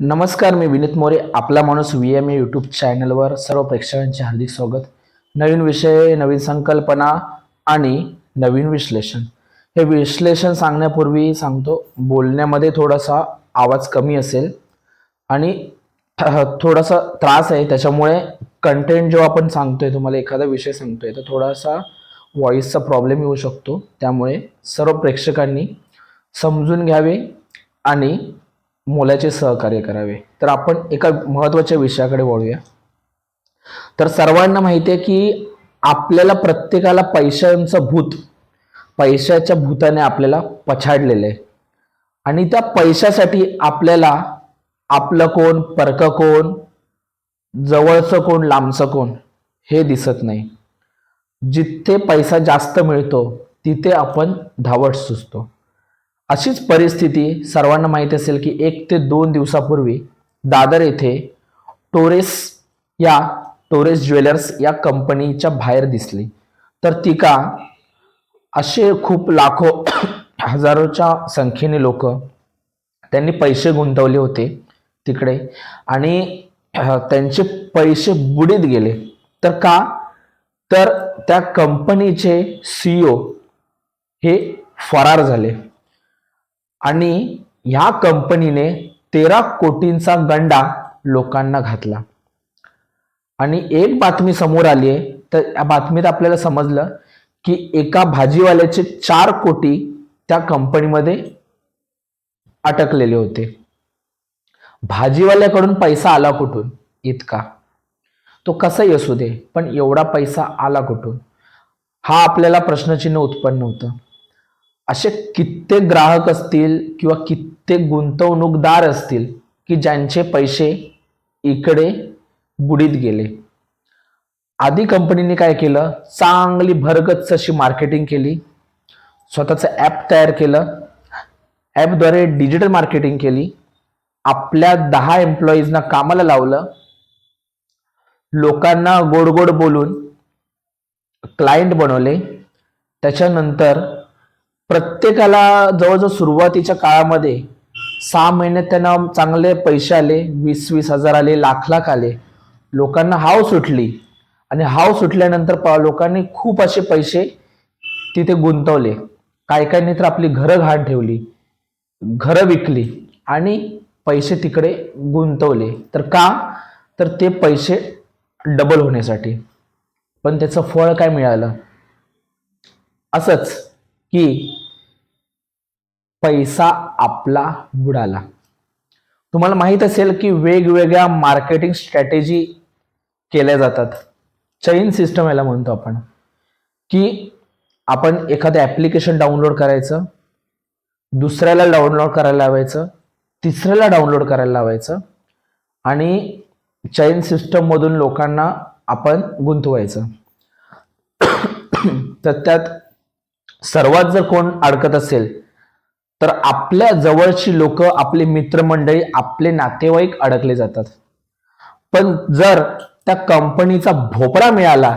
नमस्कार मी विनीत मोरे आपला माणूस व्ही एम ए यूट्यूब चॅनलवर सर्व प्रेक्षकांचे हार्दिक स्वागत. नवीन विषय नवीन संकल्पना आणि नवीन विश्लेषण. हे विश्लेषण सांगण्यापूर्वी सांगतो बोलण्यामध्ये थोडासा आवाज कमी असेल आणि थोडासा त्रास आहे. त्याच्यामुळे कंटेंट जो आपण सांगतोय तुम्हाला एखादा विषय सांगतोय तर थोडासा व्हॉइसचा प्रॉब्लेम येऊ शकतो. त्यामुळे सर्व प्रेक्षकांनी समजून घ्यावे आणि मोलाचे सहकार्य करावे. तर आपण एका महत्त्वाच्या विषयाकडे वळूया. तर सर्वांना माहिती आहे की आपल्याला प्रत्येकाला पैशांचं भूत पैशाच्या भूताने आपल्याला पछाडलेलं आहे. आणि त्या पैशासाठी आपल्याला आपलं कोण परकं कोण जवळचं कोण लांबचं कोण हे दिसत नाही. जिथे पैसा जास्त मिळतो तिथे आपण धावट सुचतो. अशीच परिस्थिती सर्वांना माहीत असेल की एक ते दोन दिवसापूर्वी दादर येथे टोरेस या टोरेस ज्वेलर्स या कंपनीच्या बाहेर दिसली. तर ती का असे खूप लाखो हजारोच्या संख्येने लोक त्यांनी पैसे गुंतवले होते तिकडे आणि त्यांचे पैसे बुडीत गेले. तर का? तर त्या कंपनीचे सीईओ हे फरार झाले. आणि ह्या कंपनीने तेरा कोटींचा गंडा लोकांना घातला. आणि एक बातमी समोर आली आहे तर या बातमीत आपल्याला समजलं की एका भाजीवाल्याचे चार कोटी त्या कंपनीमध्ये अटकलेले होते. भाजीवाल्याकडून पैसा आला कुठून? इतका. तो कसाही असू दे पण एवढा पैसा आला कुठून? हा आपल्याला प्रश्नचिन्ह उत्पन्न होतं. असे कित्येक ग्राहक असतील किंवा कित्येक गुंतवणूकदार असतील की ज्यांचे पैसे इकडे बुडीत गेले. आधी कंपनीने काय केलं? चांगली भरगच्च अशी मार्केटिंग केली. स्वतःचं ॲप तयार केलं. ॲपद्वारे डिजिटल मार्केटिंग केली. आपल्या दहा एम्प्लॉईजना कामाला लावलं. लोकांना गोड गोड बोलून क्लायंट बनवले. त्याच्यानंतर प्रत्येकाला जवळजवळ सुरुवातीच्या काळामध्ये सहा महिन्यात त्यांना चांगले पैसे आले वीस वीस हजार आले लाख लाख आले. लोकांना हाव सुटली. आणि हाव सुटल्यानंतर प- लोकांनी खूप असे पैसे तिथे गुंतवले. काय काहींनी तर आपली घरं घाण ठेवली घरं विकली आणि पैसे तिकडे गुंतवले. तर का? तर ते पैसे डबल होण्यासाठी. पण त्याचं फळ काय मिळालं? असंच की पैसा आपला बुडाला. तुम्हाला माहीत असेल की वेगवेगळ्या मार्केटिंग स्ट्रॅटेजी केल्या जातात. चैन सिस्टम याला म्हणतो आपण. की आपण एखादं ॲप्लिकेशन डाउनलोड करायचं दुसऱ्याला डाउनलोड करायला लावायचं तिसऱ्याला डाउनलोड करायला लावायचं आणि चैन सिस्टममधून लोकांना आपण गुंतवायचं. तर त्यात सर्वात जर कोण अडकत असेल तर आपल्या जवळची लोक आपले मित्रमंडळी आपले नातेवाईक अडकले जातात. पण जर त्या कंपनीचा भोपळा मिळाला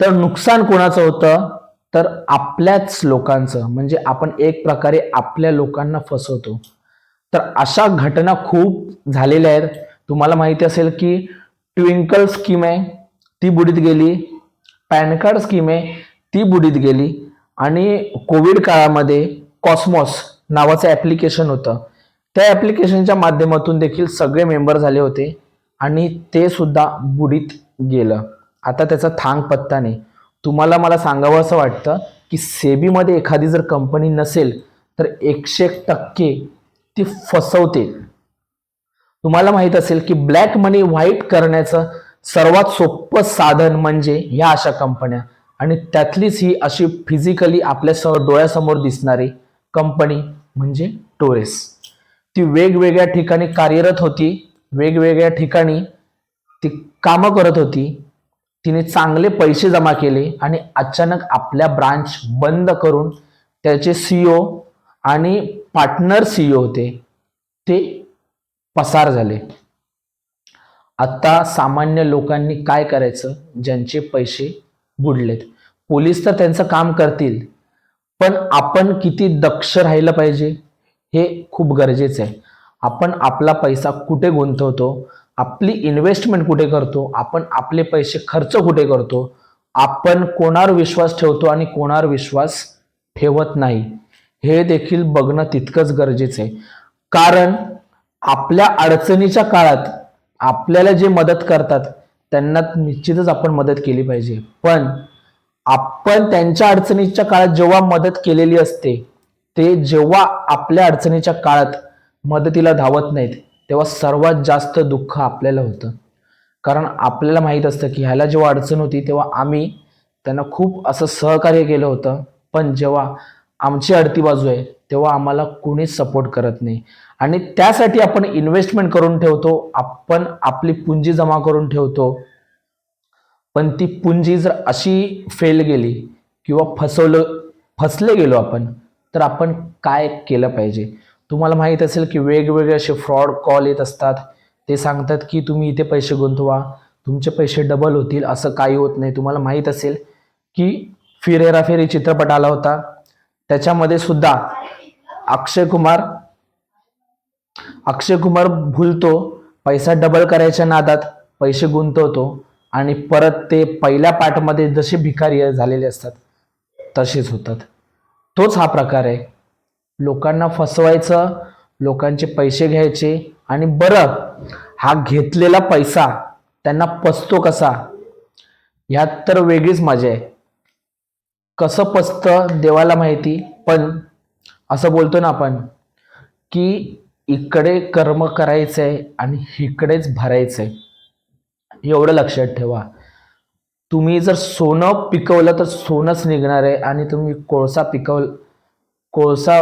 तर नुकसान कोणाचं होतं? तर आपल्याच लोकांचं. म्हणजे आपण एक प्रकारे आपल्या लोकांना फसवतो. तर अशा घटना खूप झालेल्या आहेत. तुम्हाला माहिती असेल की ट्विंकल स्कीम आहे ती बुडीत गेली. पॅन कार्ड स्कीम आहे ती बुडीत गेली. आणि कोविड काळामध्ये कॉस्मॉस नावाचं ॲप्लिकेशन होतं. त्या ॲप्लिकेशनच्या माध्यमातून देखील सगळे मेंबर झाले होते आणि ते सुद्धा बुडीत गेलं. आता त्याचा थांग पत्ता नाही. तुम्हाला मला सांगावं असं वाटतं की सेबीमध्ये एखादी जर कंपनी नसेल तर एकशे एक टक्के ती फसवते. तुम्हाला माहीत असेल की ब्लॅक मनी व्हाईट करण्याचं सर्वात सोपं साधन म्हणजे ह्या अशा कंपन्या आणि त्यातलीच ही अशी फिजिकली आपल्या डोळ्यासमोर दिसणारी कंपनी म्हणजे टोरेस ती वेगवेगळ्या ठिकाणी कार्यरत होती वेगवेगळ्या ठिकाणी ती कामं करत होती तिने चांगले पैसे जमा केले आणि अचानक आपल्या ब्रांच बंद करून त्याचे सीईओ आणि पार्टनर सीईओ होते ते पसार झाले. आता सामान्य लोकांनी काय करायचं? ज्यांचे पैसे बुडलेत. पोलीस तर त्यांचं काम करतील. पण आपण किती दक्ष राहिलं पाहिजे हे खूप गरजेचं आहे. आपण आपला पैसा कुठे गुंतवतो आपली इन्व्हेस्टमेंट कुठे करतो आपण आपले पैसे खर्च कुठे करतो आपण कोणावर विश्वास ठेवतो आणि कोणावर विश्वास ठेवत नाही हे देखील बघणं तितकंच गरजेचं आहे. कारण आपल्या अडचणीच्या काळात आपल्याला जे मदत करतात त्यांना निश्चितच आपण मदत केली पाहिजे. पण आपण त्यांच्या अडचणीच्या काळात जेव्हा मदत केलेली असते ते जेव्हा आपल्या अडचणीच्या काळात मदतीला धावत नाहीत तेव्हा सर्वात जास्त दुःख आपल्याला होतं. कारण आपल्याला माहीत असतं की ह्याला जेव्हा अडचण होती तेव्हा आम्ही त्यांना खूप असं सहकार्य केलं होतं. पण जेव्हा आमची अडती बाजू आहे तेव्हा आम्हाला कोणीच सपोर्ट करत नाही. आणि त्यासाठी आपण इन्व्हेस्टमेंट करून ठेवतो आपण आपली पुंजी जमा करून ठेवतो. पण ती पुंजी जर अशी फेल गेली किंवा फसवलं फसले गेलो आपण तर आपण काय केलं पाहिजे? तुम्हाला माहीत असेल की वेगवेगळे असे फ्रॉड कॉल येत असतात. ते सांगतात की तुम्ही इथे पैसे गुंतवा तुमचे पैसे डबल होतील असं काही होत नाही. तुम्हाला माहीत असेल की फिरेराफेरी चित्रपट आला होता. त्याच्यामध्ये सुद्धा अक्षय कुमार अक्षय कुमार भूलतो. पैसा डबल करायच्या नादात पैसे गुंतवतो. आणि परत ते पहिल्या पार्टमध्ये जसे भिकारी झालेले असतात तसेच होतात. तोच हा प्रकार आहे. लोकांना फसवायचं लोकांचे पैसे घ्यायचे आणि बरं हा घेतलेला पैसा त्यांना पचतो कसा? ह्यात तर वेगळीच मजा आहे. कसं पचतं देवाला माहिती पण असं बोलतो ना आपण की इकडे कर्म करायचं आहे आणि इकडेच भरायचं आहे एवढं लक्षात ठेवा. तुम्ही जर सोनं पिकवलं तर सोनंच निघणार आहे आणि तुम्ही कोळसा पिकवल कोळसा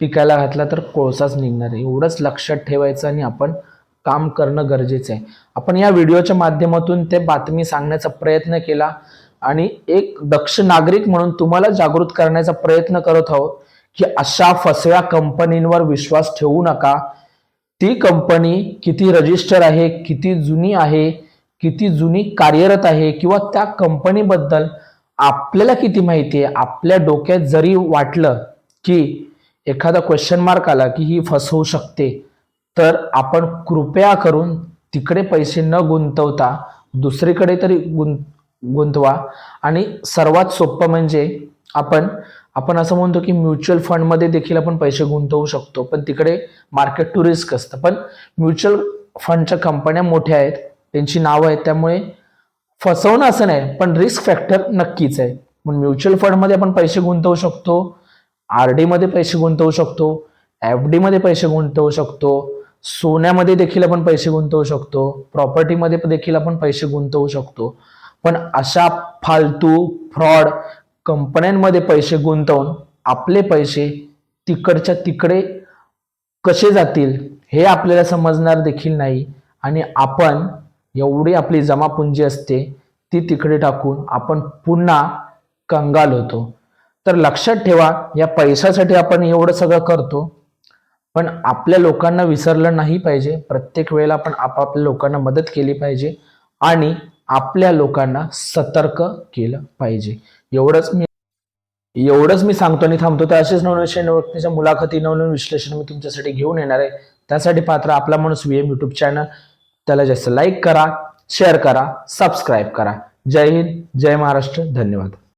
पिकायला घातला तर कोळसाच निघणार आहे. एवढंच लक्षात ठेवायचं आणि आपण काम करणं गरजेचं आहे. आपण या व्हिडिओच्या माध्यमातून ते बातमी सांगण्याचा प्रयत्न केला आणि एक दक्ष नागरिक म्हणून तुम्हाला जागृत करण्याचा प्रयत्न करत आहोत की अशा फसव्या कंपनींवर विश्वास ठेवू नका. ती कंपनी किती रजिस्टर आहे किती जुनी आहे किती जुनी कार्यरत आहे किंवा त्या कंपनीबद्दल आपल्याला किती माहिती आहे आपल्या डोक्यात जरी वाटलं की एखादा क्वेश्चन मार्क आला की ही फसवू शकते तर आपण कृपया करून तिकडे पैसे न गुंतवता दुसरीकडे तरी गुंत गुंतवा. आणि सर्वात सोपं म्हणजे आपण आपण असं म्हणतो की म्युच्युअल फंडमध्ये देखील आपण पैसे गुंतवू शकतो पण तिकडे मार्केट टू रिस्क असतं. पण म्युच्युअल फंडच्या कंपन्या मोठ्या आहेत त्यांची नावं आहेत त्यामुळे फसवणं असं नाही पण रिस्क फॅक्टर नक्कीच आहे. पण म्युच्युअल फंडमध्ये आपण पैसे गुंतवू शकतो आर डीमध्ये पैसे गुंतवू शकतो एफ डीमध्ये पैसे गुंतवू शकतो सोन्यामध्ये देखील आपण पैसे गुंतवू शकतो प्रॉपर्टीमध्ये देखील आपण पैसे गुंतवू शकतो. पण अशा फालतू फ्रॉड कंपन्यांमध्ये पैसे गुंतवून आपले पैसे तिकडच्या तिकडे कसे जातील हे आपल्याला समजणार देखील नाही. आणि आपण एवढी आपली जमापुंजी असते ती तिकडे टाकून आपण पुन्हा कंगाल होतो. तर लक्षात ठेवा या पैशासाठी आपण एवढं सगळं करतो पण आपल्या लोकांना विसरलं नाही पाहिजे. प्रत्येक वेळेला आपण आपापल्या लोकांना मदत केली पाहिजे आणि आपल्या लोकांना सतर्क केलं पाहिजे. एवढंच मी एवढंच मी सांगतो आणि थांबतो. तर असेच नवनवीन विषय मुलाखती नवनवीन विश्लेषण मी तुमच्यासाठी घेऊन येणार आहे. त्यासाठी पात्र आपला माणूस व्ही एम यूट्यूब चॅनल त्याला जास्त लाईक करा शेअर करा सबस्क्राईब करा. जय हिंद जय महाराष्ट्र धन्यवाद.